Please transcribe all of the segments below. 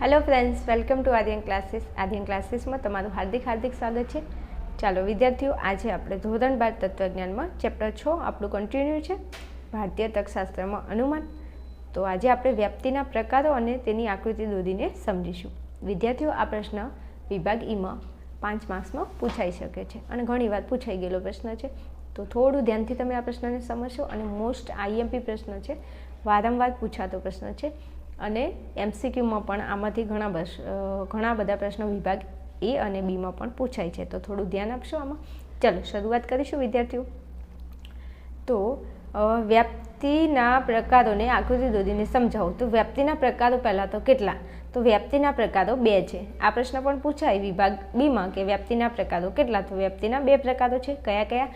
Hello friends welcome to Aryan classes Aryan ક્લાસીસમાં તમારું હાર્દિક હાર્દિક સ્વાગત છે. ચાલો વિદ્યાર્થીઓ, આજે આપણે ધોરણ બાર તત્વજ્ઞાનમાં ચેપ્ટર છ આપણું કન્ટિન્યુ છે. ભારતીય તર્કશાસ્ત્રમાં અનુમાન. તો આજે આપણે વ્યાપ્તિના પ્રકારો અને તેની આકૃતિ દોરીને સમજીશું. વિદ્યાર્થીઓ, આ પ્રશ્ન વિભાગ ઈમાં પાંચ માર્ક્સમાં પૂછાઈ શકે છે અને ઘણી વાર પૂછાઈ ગયેલો પ્રશ્ન છે. તો થોડું ધ્યાનથી તમે આ પ્રશ્નને સમજશો અને મોસ્ટ આઈએમપી પ્રશ્ન છે. વારંવાર પૂછાતો પ્રશ્ન છે. અને એમસીક્યુમાં પણ આમાંથી ઘણા બસ ઘણા બધા પ્રશ્નો વિભાગ એ અને બીમાં પણ પૂછાય છે. તો થોડું ધ્યાન આપશો આમાં? ચાલો, શરૂઆત કરીશું વિદ્યાર્થીઓ. તો વ્યાપ્તિના પ્રકારોને આકૃતિ દોરીને સમજાવો. તો વ્યાપ્તિના પ્રકારો પહેલાં તો કેટલા? તો વ્યાપ્તિના પ્રકારો બે છે. આ પ્રશ્ન પણ પૂછાય વિભાગ બીમાં કે વ્યાપ્તિના પ્રકારો કેટલા? તો વ્યાપ્તિના બે પ્રકારો છે. કયા કયા?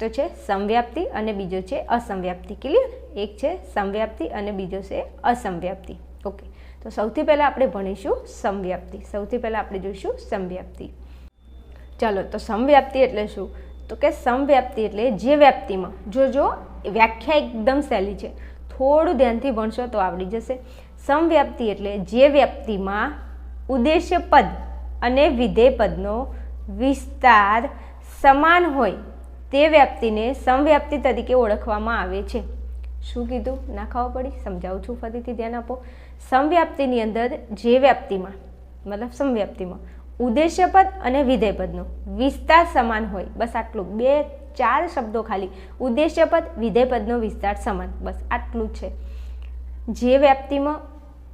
તો છે સમવ્યાપ્તિ અને બીજો છે અસમવ્યાપ્તિ. ક્લિયર એક છે સમવ્યાપ્તિ અને બીજો છે અસમવ્યાપ્તિ. ઓકે તો સૌથી પહેલાં આપણે ભણીશું સમવ્યાપ્તિ. સૌથી પહેલાં આપણે જોઈશું સમવ્યાપ્તિ. ચાલો, તો સમવ્યાપ્તિ એટલે શું? તો કે સમવ્યાપ્તિ એટલે જે વ્યાપ્તિમાં જો જો વ્યાખ્યા એકદમ સહેલી છે. થોડું ધ્યાનથી ભણશો તો આવડી જશે. સમવ્યાપ્તિ એટલે જે વ્યાપ્તિમાં ઉદ્દેશ્ય પદ અને વિધેય પદનો વિસ્તાર સમાન હોય, તે વ્યાપ્તિને સમવ્યાપ્તિ તરીકે ઓળખવામાં આવે છે. શું કીધું? ના ખાવા પડી? સમજાવું છું, ફરીથી ધ્યાન આપો. સમવ્યાપ્તિની અંદર જે વ્યાપ્તિમાં, મતલબ સમવ્યાપ્તિમાં ઉદ્દેશ્ય પદ અને વિધેય પદનો વિસ્તાર સમાન હોય. બસ આટલું. બે, ચાર શબ્દો ખાલી. ઉદ્દેશ્ય પદ વિસ્તાર સમાન. બસ આટલું છે. જે વ્યાપ્તિમાં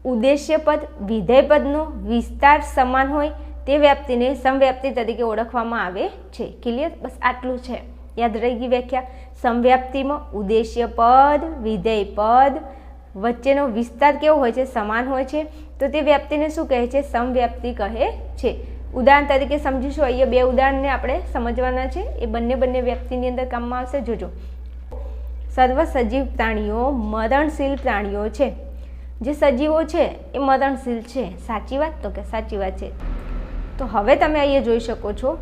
ઉદ્દેશ્ય પદ વિધેય પદનો વિસ્તાર સમાન હોય, તે વ્યાપ્તિને સમવ્યાપ્તિ તરીકે ઓળખવામાં આવે છે. ક્લિયર બસ આટલું છે. યાદ રહી ગઈ વ્યાખ્યા? સમવ્યાપ્તિમાં ઉદ્દેશ્ય પદ, વિધેય પદ, વચ્ચેનો વિસ્તાર કેવો હોય છે? સમાન હોય છે. તો તે વ્યાપ્તિને શું કહે છે? સમવ્યાપ્તિ કહે છે. ઉદાહરણ તરીકે સમજીશું. અહીંયા બે ઉદાહરણને આપણે સમજવાના છે. એ બંને બંને વ્યક્તિની અંદર કામમાં આવશે. જોજો. સર્વ સજીવ પ્રાણીઓ મરણશીલ પ્રાણીઓ છે. જે સજીવો છે, એ મરણશીલ છે. સાચી વાત? તો કે સાચી વાત છે. તો હવે તમે અહીંયા જોઈ શકો છો.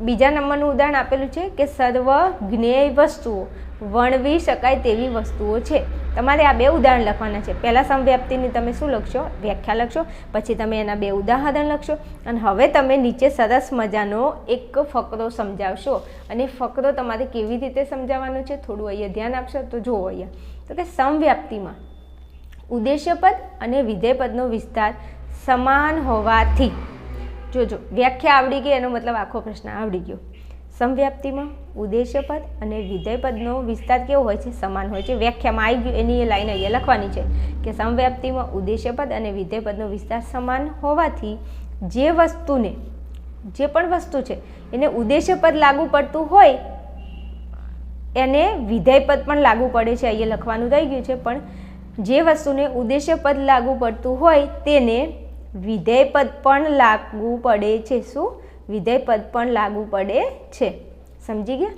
બીજા નંબરનું ઉદાહરણ આપેલું છે કે સર્વ જ્ઞેય વસ્તુઓ વણવી શકાય તેવી વસ્તુઓ છે. તમારે આ બે ઉદાહરણ લખવાના છે. પહેલાં સમવ્યાપ્તિની તમે શું લખશો? વ્યાખ્યા લખશો, પછી તમે એના બે ઉદાહરણ લખશો, અને હવે તમે નીચે સરસ મજાનો એક ફકરો સમજાવશો. અને ફકરો તમારે કેવી રીતે સમજાવવાનો છે થોડું અહીંયા ધ્યાન આપશો તો જુઓ અહીંયા. તો કે સમવ્યાપ્તિમાં ઉદ્દેશ્યપદ અને વિધેયપદનો વિસ્તાર સમાન હોવાથી જોજો, વ્યાખ્યા આવડી ગઈ, એનો મતલબ આખો પ્રશ્ન આવડી ગયો. સમવ્યાપ્તિમાં ઉદ્દેશ્ય પદ અને વિધેય પદનો વિસ્તાર કેવો હોય છે? સમાન હોય છે. વ્યાખ્યામાં આવી ગયું, એની એ લાઈન અહીંયા લખવાની છે કે સમવ્યાપ્તિમાં ઉદ્દેશ્ય પદ અને વિધેય પદનો વિસ્તાર સમાન હોવાથી જે વસ્તુને, જે પણ વસ્તુ છે, એને ઉદ્દેશ્ય પદ લાગુ પડતું હોય, એને વિધેય પદ પણ લાગુ પડે છે. અહીંયા લખવાનું રહી ગયું છે, પણ જે વસ્તુને ઉદ્દેશ્ય પદ લાગુ પડતું હોય, તેને વિધેય પદ પણ લાગુ પડે છે. શું? વિધેયપદ પણ લાગુ પડે છે. સમજી ગયા?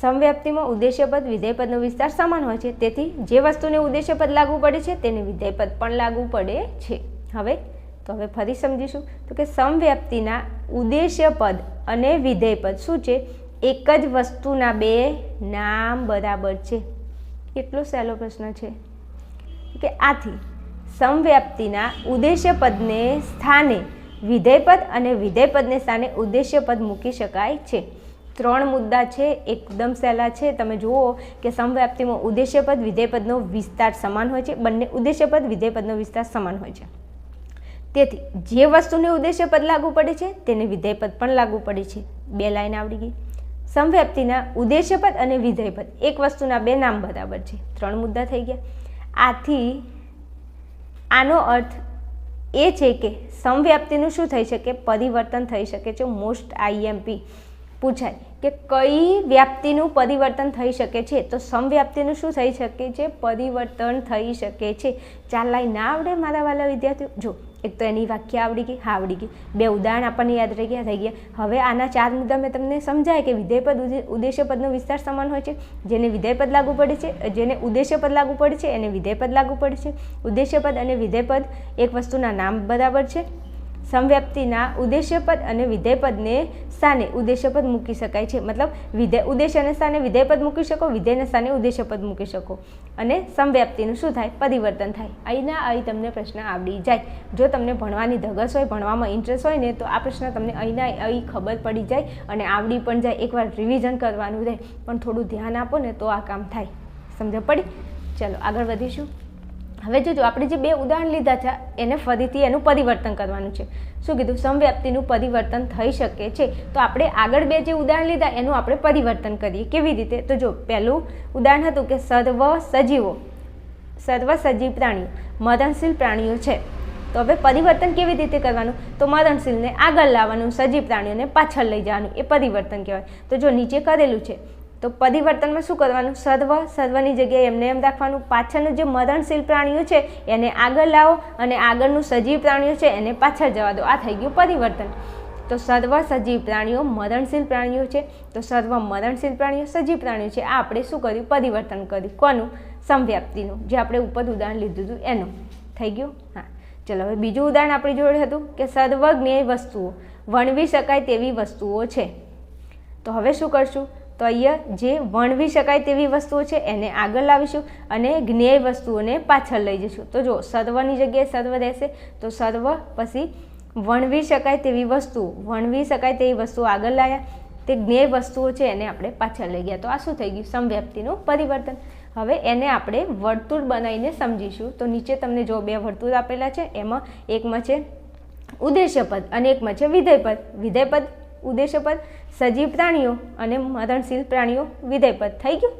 સમવ્યાપ્તિમાં ઉદ્દેશ્યપદ, વિધેયપદનો વિસ્તાર સમાન હોય છે. તેથી જે વસ્તુને ઉદ્દેશ્યપદ લાગુ પડે છે, તેને વિધેયપદ પણ લાગુ પડે છે. હવે, તો હવે ફરી સમજીશું. તો કે સમવ્યાપ્તિના ઉદ્દેશ્યપદ અને વિધેયપદ શું છે? એક જ વસ્તુના બે નામ બરાબર છે. એટલો સહેલો પ્રશ્ન છે? કે આથી સમવ્યાપ્તિના ઉદ્દેશ્યપદને સ્થાને વિધેયપદ અને વિધેયપદને સ્થાને ઉદ્દેશ્યપદ મૂકી શકાય છે. ત્રણ મુદ્દા છે, એકદમ સહેલા છે. તમે જુઓ કે સમવ્યાપ્તિમાં ઉદ્દેશ્યપદ, વિધેયપદનો વિસ્તાર સમાન હોય છે. બંને ઉદ્દેશ્યપદ, વિધેયપદનો વિસ્તાર સમાન હોય છે. તેથી, જે વસ્તુને ઉદ્દેશ્યપદ લાગુ પડે છે, તેને વિધેયપદ પણ લાગુ પડે છે. બે લાઈન આવડી ગઈ. સમવ્યાપ્તિના ઉદ્દેશ્યપદ અને વિધેયપદ. એક વસ્તુના બે નામ બરાબર છે. ત્રણ મુદ્દા થઈ ગયા. આથી આનો અર્થ એ છે કે સમવ્યાપ્તિનું શું થઈ શકે? પરિવર્તન થઈ શકે છે. મોસ્ટ આઈએમપી પૂછાય કે કઈ વ્યાપ્તિનું પરિવર્તન થઈ શકે છે? તો સમવ્યાપ્તિનું શું થઈ શકે છે? પરિવર્તન થઈ શકે છે. લાઈન ના આવડે મારા વાલા વિદ્યાર્થીઓ? જો એક તો એની વાક્ય આવડી ગઈ, હા આવડી ગઈ. બે ઉદાહરણ આપણને યાદ રહી ગયા, થઈ ગયા. હવે આના ચાર મુદ્દા મેં તમને સમજાય કે વિધેયપદ ઉદ્દેશ્યપદનો વિસ્તાર સમાન હોય છે. જેને વિધેયપદ લાગુ પડે છે, જેને ઉદ્દેશ્યપદ લાગુ પડે છે, એને વિધેયપદ લાગુ પડે છે. ઉદ્દેશ્યપદ અને વિધેયપદ એક વસ્તુના નામ બરાબર છે. સમવ્યાપ્તિના ઉદ્દેશ્યપદ અને વિધેયપદને સ્થાને ઉદ્દેશ્યપદ મૂકી શકાય છે. મતલબ વિધેય ઉદ્દેશ્યને સ્થાને વિધેયપદ મૂકી શકો વિધેયના સ્થાને ઉદ્દેશ્યપદ મૂકી શકો. અને સમવ્યાપ્તિનું શું થાય? પરિવર્તન થાય. અહીંના અહીં તમને પ્રશ્ન આવડી જાય. જો તમને ભણવાની ધગસ હોય, ભણવામાં ઇન્ટરેસ્ટ હોય ને, તો આ પ્રશ્ન તમને અહીંના અહીં ખબર પડી જાય અને આવડી પણ જાય. એકવાર રિવિઝન કરવાનું રહે. પણ થોડું ધ્યાન આપો ને, તો આ કામ થાય. સમજ પડી? ચલો, આગળ વધીશું. હવે જોજો, આપણે જે બે ઉદાહરણ લીધા છે, એને ફરીથી એનું પરિવર્તન કરવાનું છે. શું કીધું? સમવ્યાપ્તિનું પરિવર્તન થઈ શકે છે. તો આપણે આગળ બે જે ઉદાહરણ લીધા, એનું આપણે પરિવર્તન કરીએ. કેવી રીતે? તો જો, પહેલું ઉદાહરણ હતું કે સર્વ સજીવો સર્વ સજીવ પ્રાણીઓ, મરણશીલ પ્રાણીઓ છે. તો હવે પરિવર્તન કેવી રીતે કરવાનું? તો મરણશીલને આગળ લાવવાનું, સજીવ પ્રાણીઓને પાછળ લઈ જવાનું. એ પરિવર્તન કહેવાય. તો જો નીચે કરેલું છે તો પરિવર્તનમાં શું કરવાનું? સર્વ, સર્વની જગ્યાએ એમને એમ રાખવાનું. પાછળનું જે મરણશીલ પ્રાણીઓ છે, એને આગળ લાવો અને આગળનું સજીવ પ્રાણીઓ છે, એને પાછળ જવા દો. આ થઈ ગયું પરિવર્તન. તો સર્વ સજીવ પ્રાણીઓ મરણશીલ પ્રાણીઓ છે, તો સર્વ મરણશીલ પ્રાણીઓ સજીવ પ્રાણીઓ છે. આ આપણે શું કર્યું? પરિવર્તન કર્યું. કોનું? સમવ્યાપ્તિનું. જે આપણે ઉપર ઉદાહરણ લીધું હતું એનું. થઈ ગયું? હા. ચલો, હવે બીજું ઉદાહરણ આપણી જોડે હતું કે સર્વજ્ઞેય વસ્તુઓ. વણવી શકાય તેવી વસ્તુઓ છે. તો હવે શું કરશું? તો અહીંયા જે વણવી શકાય તેવી વસ્તુઓ છે, એને આગળ લાવીશું અને જ્ઞેય વસ્તુઓને પાછળ લઈ જઈશું. તો જો સર્વની જગ્યાએ સર્વ રહેશે, તો સર્વ પછી વણવી શકાય તેવી વસ્તુ, વણવી શકાય તેવી વસ્તુઓ આગળ લાવ્યા તે જ્ઞેય વસ્તુઓ છે, એને આપણે પાછળ લઈ ગયા. તો આ શું થઈ ગયું? સમવ્યાપ્તિનું પરિવર્તન. હવે એને આપણે વર્તુળ બનાવીને સમજીશું. તો નીચે તમને જો બે વર્તુળ આપેલા છે, એમાં એકમાં છે ઉદ્દેશ્યપદ અને એકમાં છે વિધેયપદ. વિધેયપદ, ઉદ્દેશ્યપદ સજીવ પ્રાણીઓ અને મરણશીલ પ્રાણીઓ વિધેયપદ. થઈ ગયું?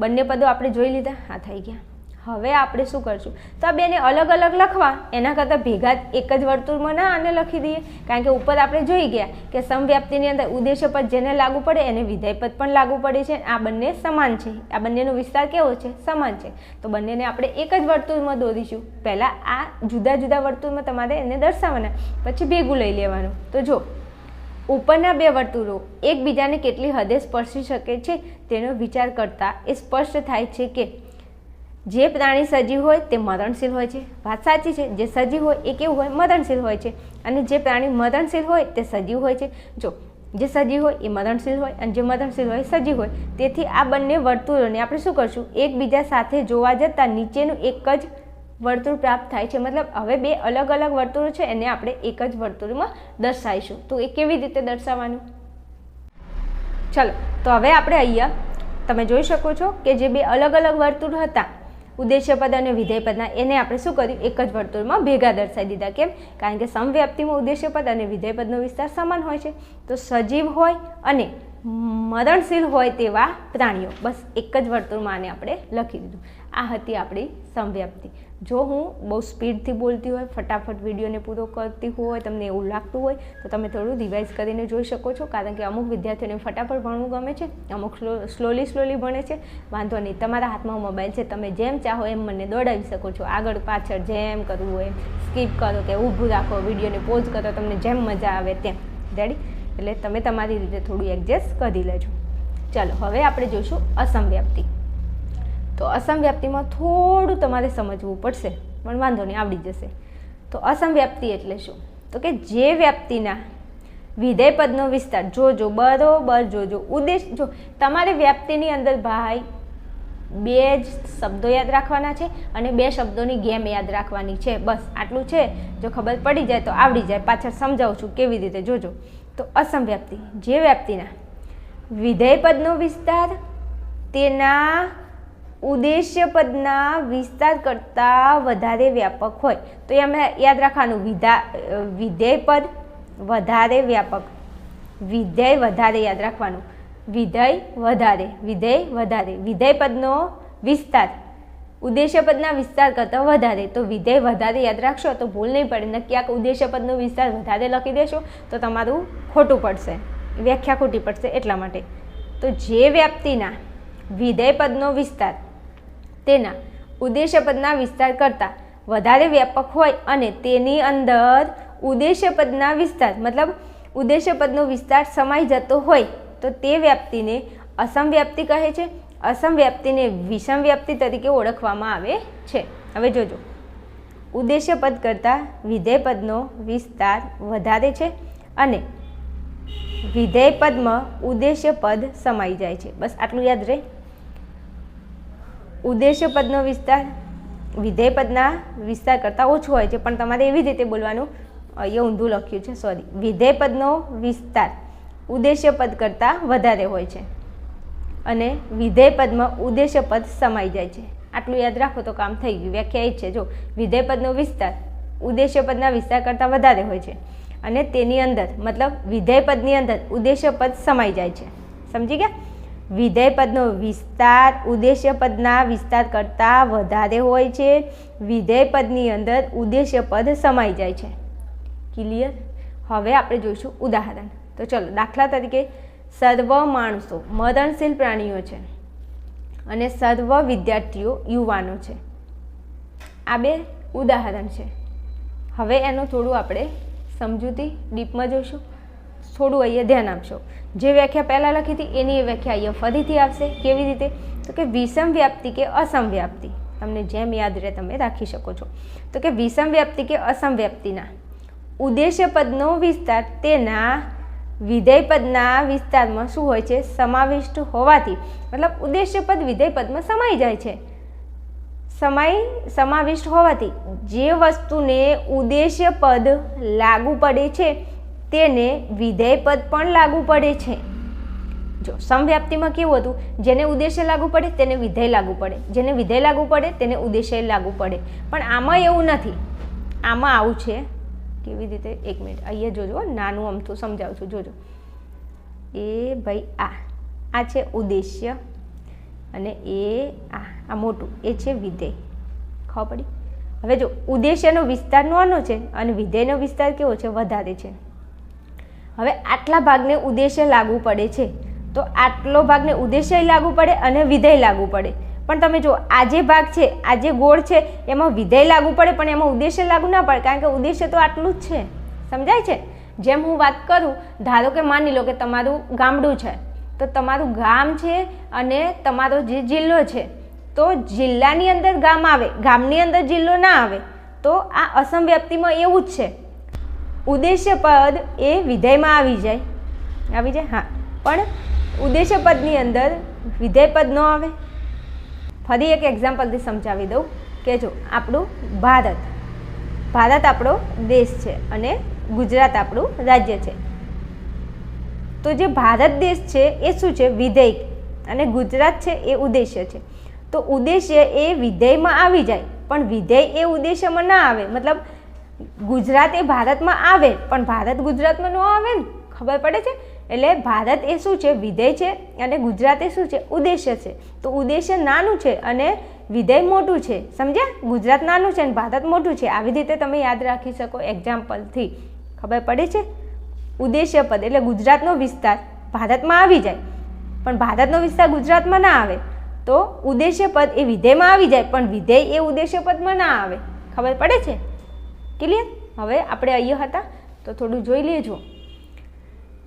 બંને પદો આપણે જોઈ લીધા? હા, થઈ ગયા. હવે આપણે શું કરશું? તો આ બેને અલગ અલગ લખવા, એના કરતાં ભેગા એક જ વર્તુળમાં ના આને લખી દઈએ. કારણ કે ઉપર આપણે જોઈ ગયા કે સમવ્યાપ્તિની અંદર ઉદ્દેશ્યપદ જેને લાગુ પડે, એને વિધેયપદ પણ લાગુ પડે છે. આ બંને સમાન છે. આ બંનેનો વિસ્તાર કેવો છે? સમાન છે. તો બંનેને આપણે એક જ વર્તુળમાં દોરીશું. પહેલાં આ જુદા જુદા વર્તુળમાં તમારે એને દર્શાવવાના. પછી ભેગું લઈ લેવાનું. તો જો ઉપરના બે વર્તુળો એકબીજાને કેટલી હદે સ્પર્શી શકે છે તેનો વિચાર કરતાં એ સ્પષ્ટ થાય છે કે જે પ્રાણી સજીવ હોય તે મરણશીલ હોય છે. વાત સાચી છે, જે સજીવ હોય એ કેવું હોય? મરણશીલ હોય છે. અને જે પ્રાણી મરણશીલ હોય તે સજીવ હોય છે. જો જે સજીવ હોય એ મરણશીલ હોય અને જે મરણશીલ હોય સજીવ હોય. તેથી આ બંને વર્તુળોને આપણે શું કરશું? એકબીજા સાથે જોવા જતાં નીચેનું એક જ વર્તુળ પ્રાપ્ત થાય છે. મતલબ હવે બે અલગ અલગ વર્તુળો છે, એને આપણે એક જ વર્તુળમાં દર્શાવીશું. તો એ કેવી રીતે દર્શાવવાનું? ચલો, તો હવે આપણે અહીંયા તમે જોઈ શકો છો કે જે બે અલગ અલગ વર્તુળ હતા ઉદ્દેશ્યપદ અને વિધેયપદના એને આપણે શું કર્યું? એક જ વર્તુળમાં ભેગા દર્શાવી દીધા. કેમ? કારણ કે સમવ્યાપ્તિમાં ઉદ્દેશ્યપદ અને વિધેયપદનો વિસ્તાર સમાન હોય છે. તો સજીવ હોય અને મરણશીલ હોય તેવા પ્રાણીઓ. બસ એક જ વર્તુળમાં આને આપણે લખી દીધું. આ હતી આપણી સમવ્યાપ્તિ. જો હું બહુ સ્પીડથી બોલતી હોય, ફટાફટ વિડીયોને પૂરો કરતી હોય, તમને એવું લાગતું હોય, તો તમે થોડું રિવાઇઝ કરીને જોઈ શકો છો. કારણ કે અમુક વિદ્યાર્થીઓને ફટાફટ ભણવું ગમે છે, અમુક સ્લો, સ્લોલી સ્લોલી ભણે છે. વાંધો નહીં, તમારા હાથમાં મોબાઈલ છે, તમે જેમ ચાહો એમ મને દોડાવી શકો છો. આગળ પાછળ જેમ કરવું હોય સ્કીપ કરો કે ઊભું રાખો, વિડીયોને પોઝ કરો, તમને જેમ મજા આવે તેમ. રેડી એટલે તમે તમારી રીતે થોડું એડજસ્ટ કરી લેજો. ચાલો, હવે આપણે જોઈશું અસમવ્યાપ્તિ તો અસમવ્યાપ્તિમાં થોડું તમારે સમજવું પડશે, પણ વાંધો નહીં, આવડી જશે. તો અસમવ્યાપ્તિ એટલે શું? તો કે જે વ્યાપ્તિના વિધેયપદનો વિસ્તાર જોજો બરોબર જોજો ઉદ્દેશ, જો, તમારે વ્યાપ્તિની અંદર ભાઈ બે જ શબ્દો યાદ રાખવાના છે અને બે શબ્દોની ગેમ યાદ રાખવાની છે. બસ, આટલું છે. જો ખબર પડી જાય તો આવડી જાય. પાછળ સમજાવું છું કેવી રીતે. જોજો તો અસમવ્યાપ્તિ જે વ્યાપ્તિના વિધેયપદનો વિસ્તાર, તેના ઉદ્દેશ્ય પદના વિસ્તાર કરતાં વધારે વ્યાપક હોય. તો એમાં યાદ રાખવાનું, વિધા વિધેય પદ વધારે વ્યાપક. વિધેય વધારે યાદ રાખવાનું. વિધેય વધારે વિધેય વધારે. વિધેય પદનો વિસ્તાર. ઉદ્દેશ્ય પદના વિસ્તાર કરતાં વધારે. તો વિધેય વધારે યાદ રાખશો, તો ભૂલ નહીં પડે. ને ક્યાંક ઉદ્દેશ્ય પદનો વિસ્તાર વધારે લખી દેશો, તો તમારું ખોટું પડશે. વ્યાખ્યા ખોટી પડશે એટલા માટે. તો જે વ્યાપ્તિના વિધેય પદનો વિસ્તાર તેના ઉદ્દેશ્યપદના વિસ્તાર કરતાં વધારે વ્યાપક હોય અને તેની અંદર ઉદ્દેશ્યપદના વિસ્તાર, મતલબ ઉદ્દેશ્યપદનો વિસ્તાર સમાઈ જતો હોય તો તે વ્યાપ્તિને અસમવ્યાપ્તિ કહે છે. અસમવ્યાપ્તિને વિષમ વ્યાપ્તિ તરીકે ઓળખવામાં આવે છે. હવે જોજો. ઉદ્દેશ્યપદ કરતાં વિધેયપદનો વિસ્તાર વધારે છે અને વિધેય પદમાં ઉદ્દેશ્ય પદ સમાઈ જાય છે. બસ આટલું યાદ રહે. ઉદ્દેશ્ય પદનો વિસ્તાર, વિધેય પદના વિસ્તાર કરતાં ઓછો હોય છે. પણ તમારે એવી રીતે બોલવાનું અહીંયા ઊંધું લખ્યું છે. સોરી વિધેય પદનો વિસ્તાર ઉદ્દેશ્ય પદ કરતાં વધારે હોય છે. અને વિધેય પદમાં ઉદ્દેશ્ય પદ સમાઈ જાય છે. આટલું યાદ રાખો તો કામ થઈ ગયું. વ્યાખ્યા એ છે. જો, વિધેય પદનો વિસ્તાર ઉદ્દેશ્ય પદના વિસ્તાર કરતાં વધારે હોય છે. અને તેની અંદર, મતલબ વિધેય પદની અંદર ઉદ્દેશ્ય પદ સમાઈ જાય છે. સમજી ગયા? વિધેય પદનો વિસ્તાર ઉદ્દેશ્ય પદના વિસ્તાર કરતાં વધારે હોય છે. વિધેય પદની અંદર ઉદ્દેશ્ય પદ સમાઈ જાય છે. ક્લિયર હવે આપણે જોઈશું ઉદાહરણ. તો ચલો, દાખલા તરીકે સર્વ માણસો મરણશીલ પ્રાણીઓ છે અને સર્વ વિદ્યાર્થીઓ યુવાનો છે. આ બે ઉદાહરણ છે. હવે એનું થોડું આપણે સમજૂતી ડીપમાં જોઈશું. થોડું અહીંયા ધ્યાન આપશો. જે વ્યાખ્યા પહેલાં લખી હતી, એની એ વ્યાખ્યા અહીંયા ફરીથી આવશે. કેવી રીતે? તો કે વિષમ વ્યાપ્તિ કે અસમ વ્યાપ્તિ. તમને જેમ યાદ રહે તમે રાખી શકો છો. તો કે વિષમ વ્યાપ્તિ કે અસમ વ્યાપ્તિના. ઉદ્દેશ્ય પદનો વિસ્તાર તેના વિધેય પદના વિસ્તારમાં શું હોય છે? સમાવિષ્ટ હોવાથી. મતલબ ઉદ્દેશ્ય પદ વિધેય સમાઈ જાય છે. સમાઈ, સમાવિષ્ટ હોવાથી. જે વસ્તુને ઉદ્દેશ્ય પદ લાગુ પડે છે તેને વિધેય પદ પણ લાગુ પડે છે. જો સમવ્યાપ્તિમાં કેવું હતું? જેને ઉદ્દેશ્ય લાગુ પડે, તેને વિધેય લાગુ પડે. જેને વિધેય લાગુ પડે, તેને ઉદ્દેશ્ય લાગુ પડે. પણ આમાં એવું નથી. આમાં આવું છે. કેવી રીતે? એક મિનિટ. અહીંયા જોજો નાનું અમથું સમજાવું છું. જોજો. એ ભાઈ આ. આ છે ઉદ્દેશ્ય અને એ આ. આ મોટું. એ છે વિધેય. ખબર પડી? હવે જો ઉદ્દેશ્યનો વિસ્તાર નાનો છે અને વિધેયનો વિસ્તાર કેવો છે? વધારે છે. હવે આટલા ભાગને ઉદ્દેશ્ય લાગુ પડે છે. તો આટલો ભાગને ઉદ્દેશ્ય લાગુ પડે અને વિધેય લાગુ પડે. પણ તમે જો આ જે ભાગ છે, આ જે ગોળ છે, એમાં વિધેય લાગુ પડે, પણ એમાં ઉદ્દેશ્ય લાગુ ના પડે, કારણ કે ઉદ્દેશ્ય તો આટલું જ છે. સમજાય છે? જેમ હું વાત કરું, ધારો કે માની લો કે તમારું ગામડું છે. તો તમારું ગામ છે અને તમારો જે જિલ્લો છે. તો જિલ્લાની અંદર ગામ આવે, ગામની અંદર જિલ્લો ના આવે. તો આ અસમ વ્યક્તિમાં એવું જ છે. ઉદ્દેશ્ય પદ એ વિધેયમાં આવી જાય. આવી જાય? હા. પણ ઉદ્દેશ્ય પદની અંદર વિધેય પદ ન આવે. ફરી એક એક્ઝામ્પલથી સમજાવી દઉં કે જો આપણું ભારત ભારત આપણો દેશ છે અને ગુજરાત આપણું રાજ્ય છે. તો જે ભારત દેશ છે એ શું છે? વિધેય અને ગુજરાત છે એ ઉદ્દેશ્ય છે. તો ઉદ્દેશ્ય એ વિધેયમાં આવી જાય, પણ વિધેય એ ઉદ્દેશ્યમાં ના આવે. મતલબ ગુજરાત એ ભારતમાં આવે, પણ ભારત ગુજરાતમાં ન આવે ને? ખબર પડે છે? એટલે ભારત એ શું છે? વિધેય છે અને ગુજરાત એ શું છે? ઉદ્દેશ્ય છે. તો ઉદ્દેશ્ય નાનું છે અને વિધેય મોટું છે. સમજ્યા? ગુજરાત નાનું છે અને ભારત મોટું છે. આવી રીતે તમે યાદ રાખી શકો એક્ઝામ્પલથી ખબર પડે છે? ઉદ્દેશ્ય પદ, એટલે ગુજરાતનો વિસ્તાર ભારતમાં આવી જાય. પણ ભારતનો વિસ્તાર ગુજરાતમાં ના આવે. તો ઉદ્દેશ્ય પદ એ વિધેયમાં આવી જાય, પણ વિધેય એ ઉદ્દેશ્ય પદમાં ના આવે. ખબર પડે છે? ક્લિયર હવે આપણે અહીંયા હતા, તો થોડું જોઈ લેજો.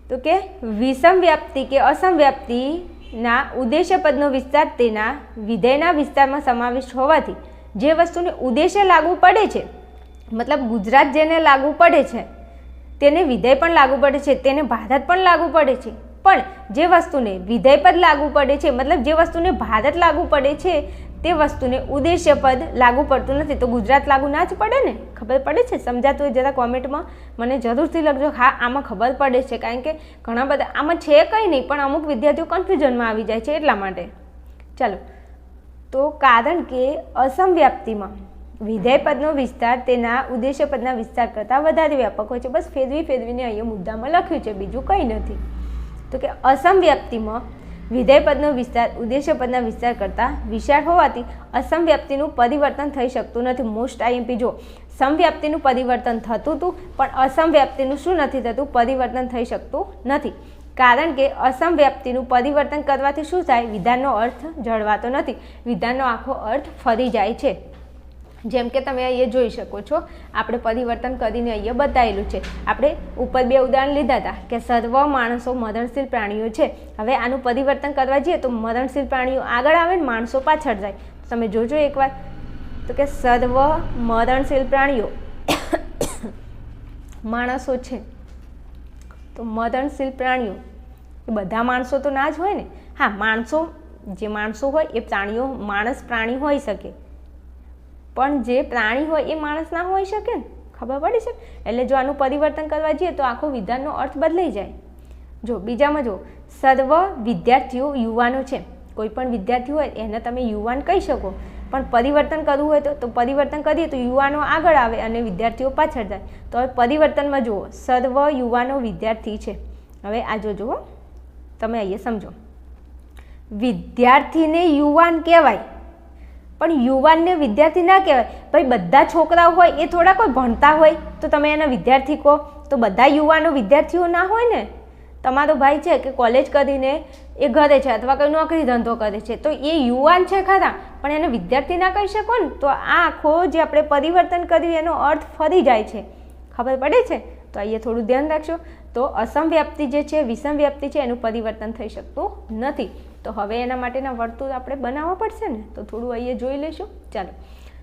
તો કે વિષમ વ્યાપ્તિ કે અસમ વ્યાપ્તિના ઉદ્દેશ્ય વિસ્તાર તેના વિધેયના વિસ્તારમાં સમાવિષ્ટ હોવાથી જે વસ્તુને ઉદ્દેશ્ય લાગુ પડે છે, મતલબ ગુજરાત જેને લાગુ પડે છે, તેને વિધેય પણ લાગુ પડે છે, તેને ભારત પણ લાગુ પડે છે. પણ જે વસ્તુને વિધેય પદ લાગુ પડે છે, મતલબ જે વસ્તુને ભારત લાગુ પડે છે તે વસ્તુને ઉદ્દેશ્ય પદ લાગુ પડતું નથી. તો ગુજરાત લાગુ ના જ પડે ને? ખબર પડે છે? સમજાતું હોય જરા કોમેન્ટમાં. મને જરૂરથી લખજો. હા, આમાં ખબર પડે છે. કારણ કે ઘણા બધા, આમાં છે કંઈ નહીં, પણ અમુક વિદ્યાર્થીઓ કન્ફ્યુઝનમાં આવી જાય છે એટલા માટે. ચાલો. તો કારણ કે અસમવ્યાપ્તિમાં વિધેયપદનો વિધેય પદનો વિસ્તાર તેના ઉદ્દેશ્ય પદના વિસ્તાર કરતાં વધારે વ્યાપક હોય છે. બસ ફેરવી ફેરવીને અહીંયા મુદ્દામાં લખ્યું છે. બીજું કંઈ નથી. તો કે અસમ વ્યાપ્તિમાં વિધેય પદનો વિસ્તાર ઉદ્દેશ્ય પદના વિસ્તાર કરતાં વિશાળ હોવાથી અસમવ્યાપ્તિનું પરિવર્તન થઈ શકતું નથી. મોસ્ટ આઈએમપી જો સમવ્યાપ્તિનું પરિવર્તન થતું હતું, પણ અસમવ્યાપ્તિનું શું નથી થતું? પરિવર્તન થઈ શકતું નથી. કારણ કે અસમવ્યાપ્તિનું પરિવર્તન કરવાથી શું થાય? વિધાનનો અર્થ જળવાતો નથી. વિધાનનો આખો અર્થ ફરી જાય છે. જેમ કે તમે અહીંયા જોઈ શકો છો, આપણે પરિવર્તન કરીને અહીંયા બતાવેલું છે. આપણે ઉપર બે ઉદાહરણ લીધા હતા કે સર્વ માણસો મરણશીલ પ્રાણીઓ છે. હવે આનું પરિવર્તન કરવા જઈએ તો મરણશીલ પ્રાણીઓ આગળ આવે ને માણસો પાછળ જાય. તમે જોજો એકવાર. તો કે સર્વ મરણશીલ પ્રાણીઓ માણસો છે. તો મરણશીલ પ્રાણીઓ, એ બધા માણસો તો ના જ હોય ને? હા, માણસો, જે માણસો હોય એ પ્રાણીઓ, માણસ પ્રાણી હોઈ શકે. પણ જે પ્રાણી હોય એ માણસ ના હોઈ શકે? ને ખબર પડી છે? એટલે જો આનું પરિવર્તન કરવા જઈએ તો આખો વિધાનનો અર્થ બદલાઈ જાય. જો, બીજામાં જો સર્વ વિદ્યાર્થીઓ યુવાનો છે. કોઈ પણ વિદ્યાર્થી હોય એને તમે યુવાન કહી શકો. પણ પરિવર્તન કરવું હોય તો તો પરિવર્તન કરીએ તો યુવાનો આગળ આવે અને વિદ્યાર્થીઓ પાછળ જાય. તો હવે પરિવર્તનમાં જુઓ. સર્વ યુવાનો વિદ્યાર્થી છે. હવે આ જો જુઓ. તમે અહીંયા સમજો. વિદ્યાર્થીને યુવાન કહેવાય. પણ યુવાનને વિદ્યાર્થી ના કહેવાય. ભાઈ, બધા છોકરાઓ હોય એ થોડા કોઈ ભણતા હોય, તો તમે એના વિદ્યાર્થી કહો. તો બધા યુવાનો વિદ્યાર્થીઓ ના હોય ને? તમારો ભાઈ છે કે કોલેજ કરીને એ ઘરે છે અથવા કોઈ નોકરી ધંધો કરે છે, તો એ યુવાન છે ખરા, પણ એને વિદ્યાર્થી ના કહી શકો ને? તો આ આખો જે આપણે પરિવર્તન કર્યું એનો અર્થ ફરી જાય છે. ખબર પડે છે? તો અહીંયા થોડું ધ્યાન રાખશો તો અસમ વ્યાપ્તિ જે છે વિષમ વ્યાપ્તિ છે, એનું પરિવર્તન થઈ શકતું નથી. તો હવે એના માટેના વર્તુળ આપણે બનાવવા પડશે ને, તો થોડું અહીંયા જોઈ લઈશું ચાલો.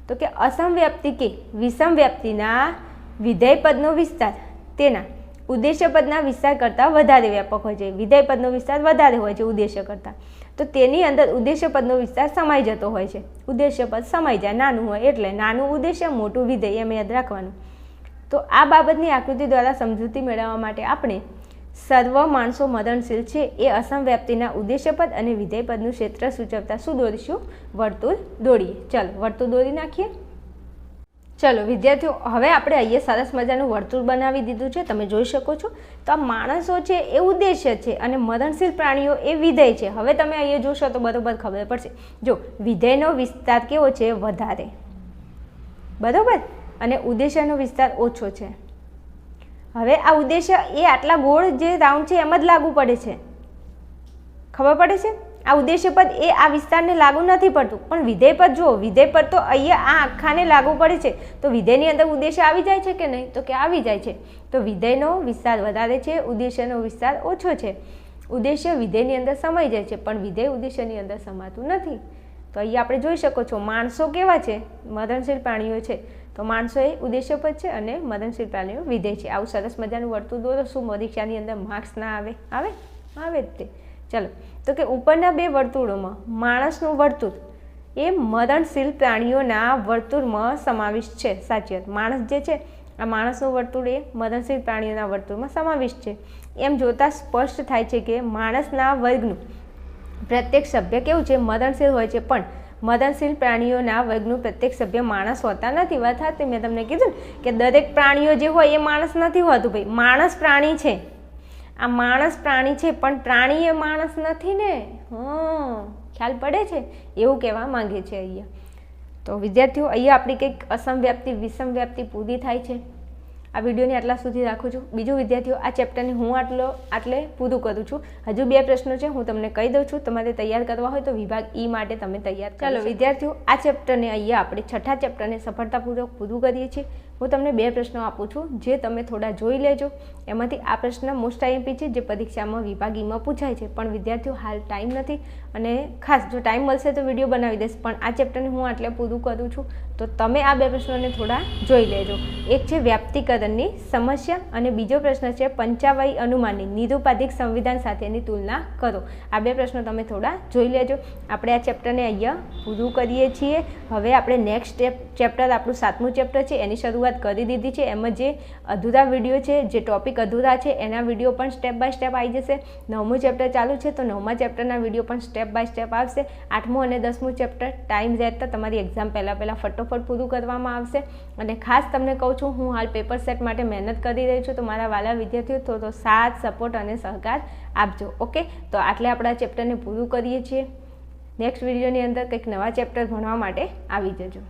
તો કે અસમ વ્યાપ્તિ કે વિષમ વ્યાપ્તિના વિધેય પદનો વિસ્તાર. તેના ઉદ્દેશ્ય પદના વિસ્તાર કરતાં વધારે વ્યાપક હોય છે. વિધેય પદનો વિસ્તાર વધારે હોય છે ઉદ્દેશ્ય કરતાં. તો તેની અંદર ઉદ્દેશ્ય પદનો વિસ્તાર સમાઈ જતો હોય છે. ઉદ્દેશ્ય પદ સમાઈ જાય, નાનું હોય એટલે નાનું ઉદ્દેશ્ય, મોટું વિધેય એમ યાદ રાખવાનું. તો આ બાબતની આકૃતિ દ્વારા સમજૂતી મેળવવા માટે આપણે સર્વ માણસો મદનશીલ છે એ અસમ વ્યાપ્તિના ઉદ્દેશ્યપદ અને વિધેયપદનું ક્ષેત્ર સૂચવતા શું દોરીશું? વર્તુળ દોરીએ. ચાલો, વર્તુળ દોરી નાખીએ. ચલો, વિદ્યાર્થીઓ, હવે આપણે અહીંયા સરસ મજાનું વર્તુળ બનાવી દીધું છે. તમે જોઈ શકો છો. તો આ માણસો છે એ ઉદ્દેશ્ય છે અને મરણશીલ પ્રાણીઓ એ વિધેય છે. હવે તમે અહીંયા જોશો તો બરોબર ખબર પડશે. જો, વિધેયનો વિસ્તાર કેવો છે? વધારે. બરોબર? અને ઉદ્દેશ્યનો વિસ્તાર ઓછો છે. હવે આ ઉદ્દેશ્ય એ આટલા ગોળ જે રાઉન્ડ છે એમ જ લાગુ પડે છે. ખબર પડે છે? આ ઉદ્દેશ્ય પદ એ આ વિસ્તારને લાગુ નથી પડતું. પણ વિધેય પદ જુઓ, વિધેય પદ તો અહીંયા આ આખાને લાગુ પડે છે. તો વિધેયની અંદર ઉદ્દેશ્ય આવી જાય છે કે નહીં? તો કે આવી જાય છે. તો વિધેયનો વિસ્તાર વધારે છે, ઉદ્દેશ્યનો વિસ્તાર ઓછો છે. ઉદ્દેશ્ય વિધેયની અંદર સમાઈ જાય છે, પણ વિધેય ઉદ્દેશ્યની અંદર સમાતું નથી. તો અહીંયા આપણે જોઈ શકો છો, માણસો કેવા છે? મરણશીલ પ્રાણીઓ છે. તો માણસો એ ઉદ્દેશ્ય પર છે અને મદનશીલ પ્રાણીઓ વિધેય છે. આવું સરસ મજાનું વર્તુળ દોરો, શું પરીક્ષાની અંદર માર્ક્સ ના આવે? આવે? આવે જ તે. ચલો, તો કે ઉપરના બે વર્તુળોમાં માણસનું વર્તુળ. એ મરણશીલ પ્રાણીઓના વર્તુળમાં સમાવિષ્ટ છે. સાચી વાત. માણસ જે છે, આ માણસનું વર્તુળ એ મરણશીલ પ્રાણીઓના વર્તુળમાં સમાવિષ્ટ છે. એમ જોતાં સ્પષ્ટ થાય છે કે માણસના વર્ગનું પ્રત્યેક સભ્ય કેવું છે? મરણશીલ હોય છે. પણ મદનશીલ પ્રાણીઓના વર્ગનું પ્રત્યેક સભ્ય માણસ હોતા નથી. વાત મેં તમને કીધું કે દરેક પ્રાણીઓ જે હોય એ માણસ નથી હોતું ભાઈ. માણસ પ્રાણી છે. આ માણસ પ્રાણી છે, પણ પ્રાણી એ માણસ નથી ને. હં, ખ્યાલ પડે છે? એવું કહેવા માંગે છે અહીંયા. તો વિદ્યાર્થીઓ, અહીંયા આપણી કંઈક અસમવ્યાપ્તિ વિષમવ્યાપ્તિ પૂરી થાય છે. આ વિડીયોને આટલા સુધી રાખું છું. બીજું વિદ્યાર્થીઓ આ ચેપ્ટરને હું આટલો આટલે પૂરું કરું છું. હજુ બે પ્રશ્નો છે હું તમને કહી દઉં છું. તમારે તૈયાર કરવા હોય તો વિભાગ ઈ માટે તમે તૈયાર ચાલો વિદ્યાર્થીઓ આ ચેપ્ટરને અહીંયા આપણે છઠ્ઠા ચેપ્ટરને સફળતાપૂર્વક પૂરું કરીએ છીએ. હું તમને બે પ્રશ્નો આપું છું. જે તમે થોડા જોઈ લેજો. એમાંથી આ પ્રશ્ન મોસ્ટ આઈએમપી છે, જે પરીક્ષામાં વિભાગીમાં પૂછાય છે. પણ વિદ્યાર્થીઓ હાલ ટાઈમ નથી અને ખાસ જો ટાઈમ મળશે તો વીડિયો બનાવી દઈશ. પણ આ ચેપ્ટરને હું આટલે પૂરું કરું છું. તો તમે આ બે પ્રશ્નોને થોડા જોઈ લેજો. એક છે વ્યાપ્તિકરણની સમસ્યા અને બીજો પ્રશ્ન છે પંચાવાઈ અનુમાનની નિરુપાધિક સંવિધાન સાથેની તુલના કરો. આ બે પ્રશ્નો તમે થોડા જોઈ લેજો. આપણે આ ચેપ્ટરને અહીંયા પૂરું કરીએ છીએ. હવે આપણે નેક્સ્ટ ચેપ્ટર આપણું સાતમું ચેપ્ટર છે. એની શરૂઆત કરી દીધી છે. એમ જે અધૂરા વીડિયો છે, જે ટોપિક અધૂરા છે, એના વીડિયો પણ સ્ટેપ બાય સ્ટેપ આવી જશે. નવમું ચેપ્ટર ચાલુ છે, તો નવમા ચેપ્ટરના વીડિયો પણ સ્ટેપ બાય સ્ટેપ આવશે. આઠમું અને દસમું ચેપ્ટર ટાઈમ રહેતા તમારી એક્ઝામ પહેલાં પહેલાં ફટોફટ પૂરું કરવામાં આવશે. અને ખાસ તમને કહું છું, હું હાલ પેપર સેટ માટે મહેનત કરી રહી છું. તો મારા વાલા વિદ્યાર્થીઓ થોડો સાથ સપોર્ટ અને સહકાર આપજો ઓકે તો આટલે આપણા ચેપ્ટરને પૂરું કરીએ છીએ. નેક્સ્ટ વિડીયોની અંદર કંઈક નવા ચેપ્ટર ભણવા માટે આવી જજો.